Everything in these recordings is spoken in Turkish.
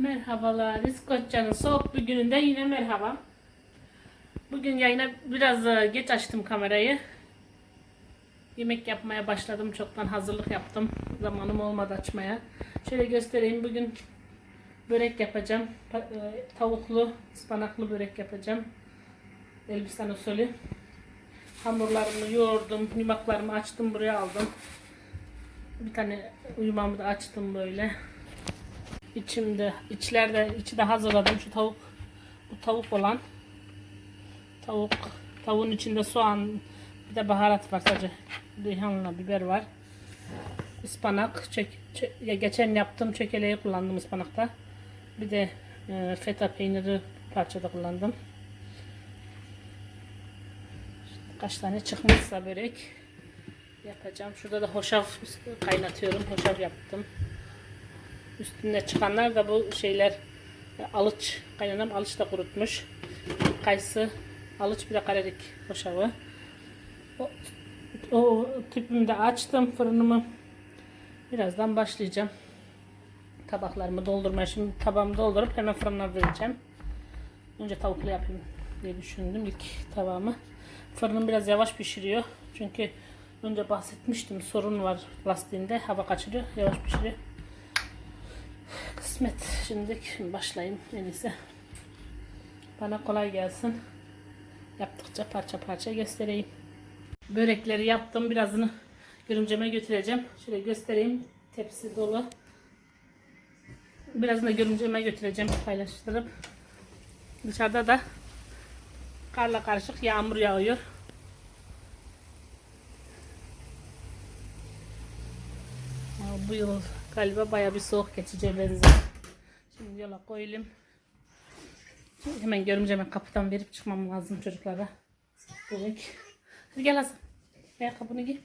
Merhabalar. İskoçya'nın soğuk bir gününde yine merhaba. Bugün yayına biraz e, geç açtım kamerayı. Yemek yapmaya başladım. Çoktan hazırlık yaptım. Zamanım olmadı açmaya. Şöyle göstereyim. Bugün börek yapacağım. Pa- e, Tavuklu, ıspanaklı börek yapacağım. Elbistan usulü. Hamurlarımı yoğurdum. Yumaklarımı açtım. Buraya aldım. Bir tane uyumamı da açtım böyle. İçimde, içlerde, içi de hazırladım. Şu tavuk, bu tavuk olan. Tavuk, tavuğun içinde soğan, bir de baharat var sadece. Reyhanla biber var. Ispanak, çek, çe- ya geçen yaptığım çökeleği kullandım ıspanakta. Bir de e, feta peyniri parçada kullandım. Kaç tane çıkmışsa börek yapacağım. Şurada da hoşaf kaynatıyorum. Hoşaf yaptım. Üstünde çıkanlar da bu şeyler alıç. Kaynanam alıç da kurutmuş. Kayısı, alıç bir de kararik hoşafı. O, o tüpümü de açtım fırınımı. Birazdan başlayacağım. Tabaklarımı doldurmaya. Şimdi tabağımı doldurup hemen fırına vereceğim. Önce tavuklu yapayım diye düşündüm ilk tabağımı. Fırınım biraz yavaş pişiriyor. Çünkü önce bahsetmiştim sorun var lastiğinde. Hava kaçırıyor. Yavaş pişiriyor. Kısmet. Şimdi başlayayım en iyisi. Bana kolay gelsin. Yaptıkça parça parça göstereyim. Börekleri yaptım. Birazını görümceme götüreceğim. Şöyle göstereyim. Tepsi dolu. Birazını da görümceme götüreceğim paylaştırıp. Dışarıda da karla karışık yağmur yağıyor. Bu yıl galiba baya bir soğuk geçeceğe benziyor. Şimdi yola koyayım. Şimdi hemen görünce hemen kapıdan verip çıkmam lazım çocuklara. Börek. Hadi gel Hasan. Ayakkabını giy.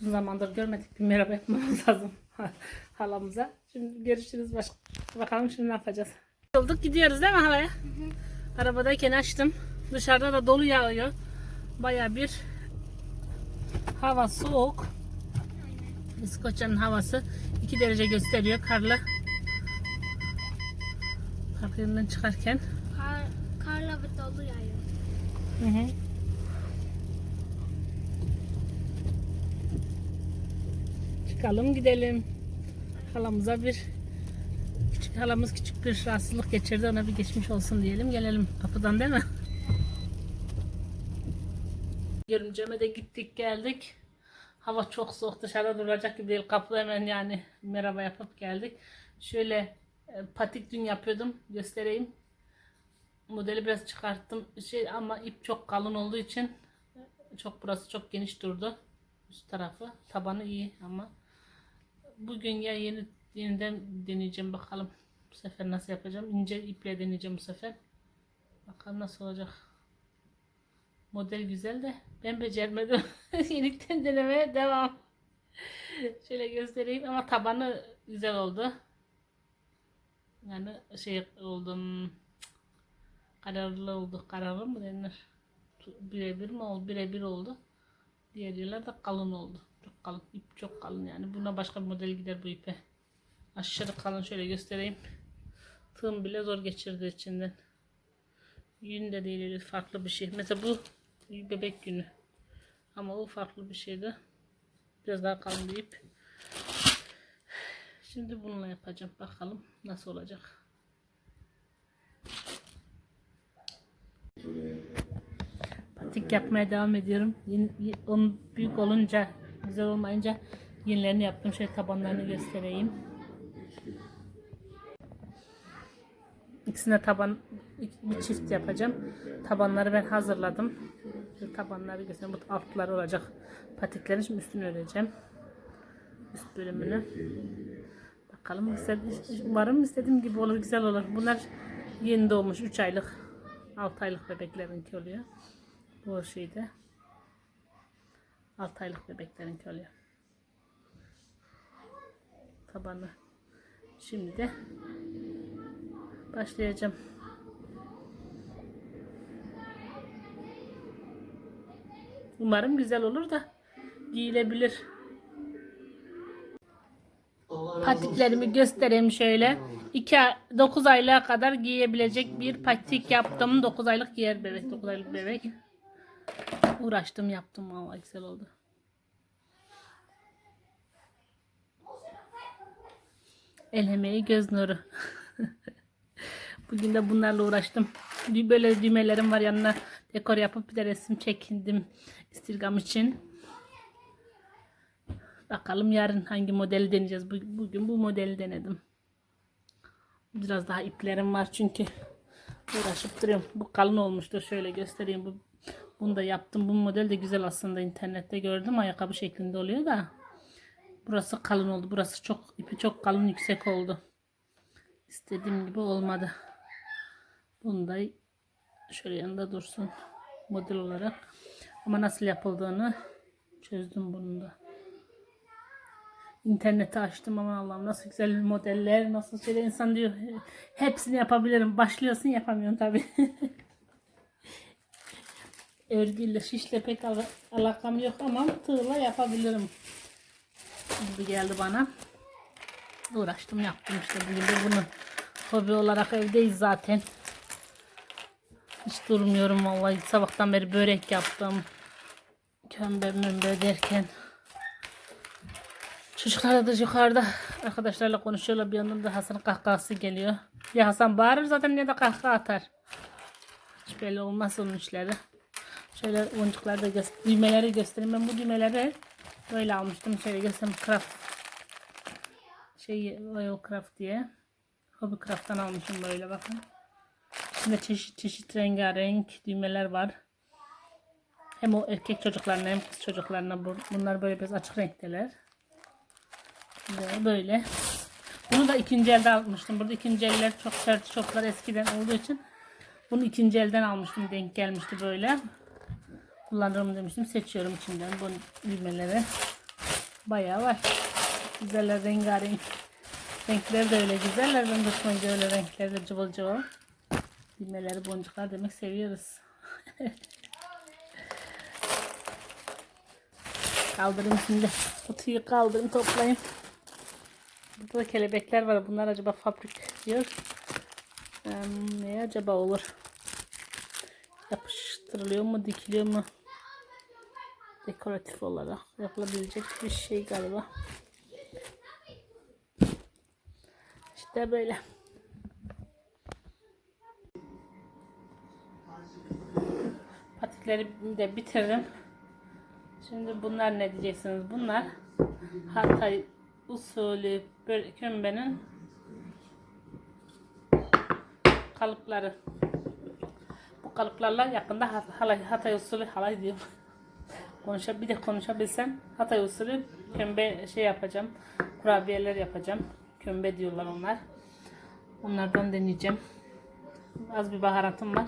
Uzun zamandır görmedik. Bir merhaba yapmamız lazım halamıza. Şimdi görüşürüz. Baş... Bakalım şimdi ne yapacağız. Olduk gidiyoruz değil mi halaya? Arabadayken açtım. Dışarıda da dolu yağıyor. Baya bir hava soğuk. İskoçya'nın havası 2 derece gösteriyor karlı. Park yerinden çıkarken. Kar, karla ve dolu yağıyor. Hı hı. Çıkalım gidelim. Halamıza bir küçük halamız küçük bir rahatsızlık geçirdi. Ona bir geçmiş olsun diyelim. Gelelim kapıdan değil mi? Görümceme de gittik geldik. Hava çok soğuk dışarıda duracak gibi değil. Kapıda hemen yani merhaba yapıp geldik. Şöyle e, patik dün yapıyordum. Göstereyim. Modeli biraz çıkarttım. Şey ama ip çok kalın olduğu için çok burası çok geniş durdu. Üst tarafı. Tabanı iyi ama bugün ya yeni yeniden deneyeceğim bakalım. Bu sefer nasıl yapacağım? İnce iple deneyeceğim bu sefer. Bakalım nasıl olacak. Model güzel de ben becermedim. Yenikten denemeye devam. Şöyle göstereyim ama tabanı güzel oldu. Yani şey oldum kararlı oldu. Kararlı mı denir? Birebir mi oldu? Birebir oldu. Diğer yerler de kalın oldu. Çok kalın. İp çok kalın yani. Buna başka bir model gider bu ipe. Aşırı kalın şöyle göstereyim. Tığım bile zor geçirdi içinden. Yün de değil farklı bir şey. Mesela bu bebek günü. Ama o farklı bir şeydi. Biraz daha kalın bir. Şimdi bununla yapacağım. Bakalım nasıl olacak. Patik yapmaya devam ediyorum. Yeni, onun büyük olunca, güzel olmayınca yenilerini yaptım. Şöyle tabanlarını göstereyim. İkisine taban bir çift yapacağım. Tabanları ben hazırladım. Şu tabanları göstereyim. Bu altları olacak. Patiklerin şimdi üstünü öreceğim. Üst bölümünü. Bakalım umarım istediğim gibi olur, güzel olur. Bunlar yeni doğmuş 3 aylık, 6 aylık bebeklerinki oluyor. Bu şeyde 6 aylık bebeklerinki oluyor. Tabanı. Şimdi başlayacağım. Umarım güzel olur da giyilebilir. Patiklerimi göstereyim şöyle. 2 9 aylığa kadar giyebilecek bir patik yaptım. 9 aylık giyer bebek. 9 aylık bebek. Uğraştım yaptım. Vallahi güzel oldu. El emeği göz nuru. Bugün de bunlarla uğraştım. Böyle düğmelerim var yanına dekor yapıp bir de resim çekindim istirgam için. Bakalım yarın hangi modeli deneyeceğiz. Bu- Bugün bu modeli denedim. Biraz daha iplerim var çünkü uğraşıp duruyorum. Bu kalın olmuştur. Şöyle göstereyim. Bu, bunu da yaptım. Bu model de güzel aslında internette gördüm. Ayakkabı şeklinde oluyor da. Burası kalın oldu. Burası çok ipi çok kalın yüksek oldu. İstediğim gibi olmadı. Bunu da şöyle yanında dursun model olarak. Ama nasıl yapıldığını çözdüm bunun da. İnterneti açtım ama Allah'ım nasıl güzel modeller, nasıl şeyler insan diyor. Hepsini yapabilirim. Başlıyorsun yapamıyorsun tabi. Örgüyle, şişle pek al- alakam yok ama tığla yapabilirim. Gibi geldi bana. Uğraştım yaptım işte bugün de bunu hobi olarak evdeyiz zaten. Hiç durmuyorum vallahi sabahtan beri börek yaptım. Kömbe mömbe derken. Çocuklar da yukarıda arkadaşlarla konuşuyorlar. Bir yandan da Hasan'ın kahkahası geliyor. Ya Hasan bağırır zaten ya da kahkaha atar. Hiç belli olmaz onun işleri. Şöyle boncukları da göster düğmeleri göstereyim. Ben bu düğmeleri böyle almıştım. Şöyle göstereyim. Craft şey Oil Craft diye. Hobby Craft'tan almışım böyle bakın. İçinde çeşit çeşit rengarenk düğmeler var. Hem o erkek çocuklarına hem kız çocuklarına bu- bunlar böyle biraz açık renkteler. Ve böyle. Bunu da ikinci elde almıştım. Burada ikinci eller çok sert şoplar eskiden olduğu için bunu ikinci elden almıştım. Denk gelmişti böyle. Kullanırım demiştim. Seçiyorum içinden bu düğmeleri. Bayağı var. Güzeller rengarenk. Renkleri de öyle güzeller. Ben hoşuma öyle renkleri de cıvıl cıvıl. Düğmeleri boncuklar demek seviyoruz. Kaldırayım şimdi. Kutuyu kaldırayım toplayayım. Burada da kelebekler var. Bunlar acaba fabrik diyor. Ee, ne acaba olur? Yapıştırılıyor mu, dikiliyor mu? Dekoratif olarak yapılabilecek bir şey galiba. İşte böyle. Patikleri de bitirdim. Şimdi bunlar ne diyeceksiniz? Bunlar Hatay usulü kömbenin kalıpları. Bu kalıplarla yakında halay, Hatay usulü halay diyorum. Konuşa, bir de konuşabilsem Hatay usulü kömbe şey yapacağım. Kurabiyeler yapacağım. Kömbe diyorlar onlar. Onlardan deneyeceğim. Az bir baharatım var.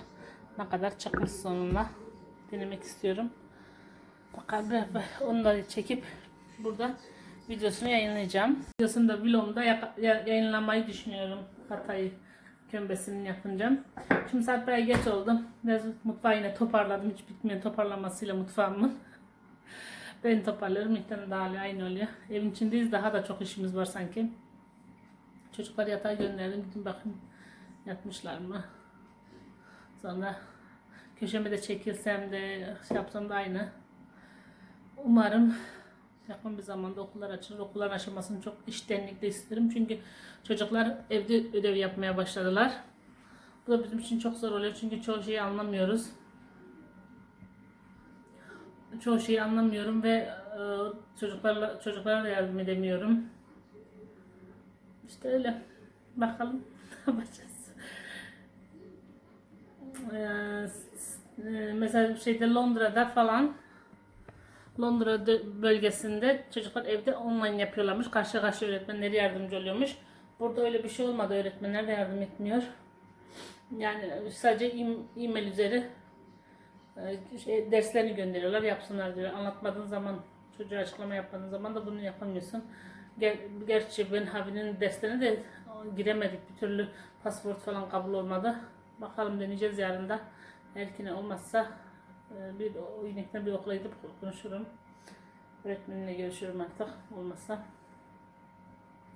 Ne kadar çıkmış sonuna denemek istiyorum. Onu da çekip burada videosunu yayınlayacağım. Videosunu da vlogumda yayınlamayı düşünüyorum. Hatay kömbesini yapınca. Şimdi saat bayağı geç oldu. Biraz mutfağı yine toparladım. Hiç bitmeyen toparlamasıyla mutfağımın. Ben toparlıyorum. İhtimalle dağılıyor. Aynı oluyor. Evin içindeyiz. Daha da çok işimiz var sanki. Çocukları yatağa gönderdim. Gidin bakın yatmışlar mı? Sonra köşeme de çekilsem de şey yapsam da aynı. Umarım yakın bir zamanda okullar açılır. Okullar açılmasını çok iştenlikle isterim. Çünkü çocuklar evde ödev yapmaya başladılar. Bu da bizim için çok zor oluyor. Çünkü çoğu şeyi anlamıyoruz. Çoğu şeyi anlamıyorum ve e, çocuklarla çocuklara da yardım edemiyorum. İşte öyle. Bakalım ne yapacağız. Ee, mesela şeyde Londra'da falan Londra bölgesinde çocuklar evde online yapıyorlarmış. Karşı karşıya öğretmenleri yardımcı oluyormuş. Burada öyle bir şey olmadı. Öğretmenler de yardım etmiyor. Yani sadece e-mail üzeri e, şey, derslerini gönderiyorlar. Yapsınlar diyor. Anlatmadığın zaman çocuğa açıklama yapmadığın zaman da bunu yapamıyorsun. Ger- gerçi ben Habi'nin derslerine de giremedik. Bir türlü pasport falan kabul olmadı. Bakalım deneyeceğiz yarın da. Eğer ki ne olmazsa bir o inekten bir okula gidip konuşurum. Öğretmenimle görüşürüm artık olmazsa.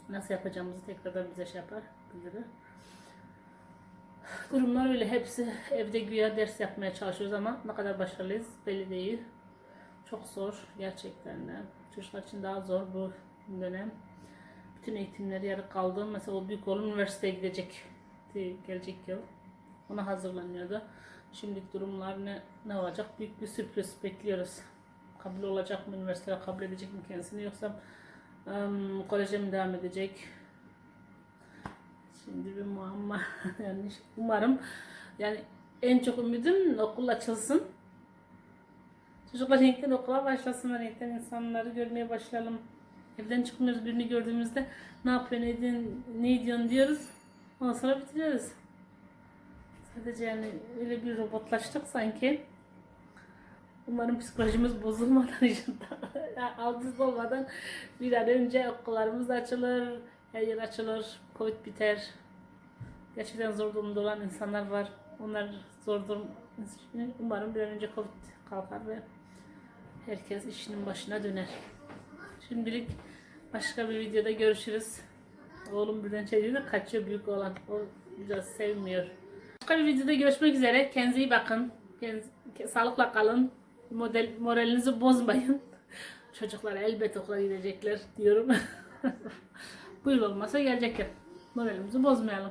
nasıl yapacağımızı tekrardan bize şey yapar, bildirir. Durumlar öyle. Hepsi evde güya ders yapmaya çalışıyoruz ama ne kadar başarılıyız belli değil. Çok zor gerçekten de. Çocuklar için daha zor bu dönem. Bütün eğitimleri yarı kaldı. Mesela o büyük oğlum üniversiteye gidecek. Gelecek yıl. Ona hazırlanıyordu. Şimdilik durumlar ne, ne olacak? Büyük bir sürpriz bekliyoruz. Kabul olacak mı? Üniversiteye kabul edecek mi kendisini? Yoksa em, koleje mi devam edecek? Şimdi bir muamma. yani umarım yani en çok ümidim okul açılsın. Çocuklar renkten okula başlasınlar. Renkten insanları görmeye başlayalım. Evden çıkmıyoruz birini gördüğümüzde ne yapıyor, ne, diyorsun, ne diyorsun diyoruz. Ondan sonra bitiriyoruz. Sadece yani öyle bir robotlaştık sanki. Umarım psikolojimiz bozulmadan, aldız olmadan bir an önce okullarımız açılır, her yer açılır, Covid biter. Gerçekten zor durumda olan insanlar var. Onlar zor durum. Umarım bir an önce Covid kalkar ve herkes işinin başına döner. Şimdilik başka bir videoda görüşürüz. Oğlum birden şey da kaçıyor büyük olan. O biraz sevmiyor. Başka bir videoda görüşmek üzere. Kendinize iyi bakın. Kendinize, sağlıkla kalın. Model, moralinizi bozmayın. Çocuklar elbet okula gidecekler diyorum. Bu yıl olmasa gelecekler. Moralimizi bozmayalım.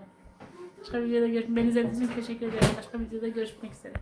Başka bir videoda görüşmek Beni izlediğiniz için teşekkür ederim. Başka bir videoda görüşmek üzere.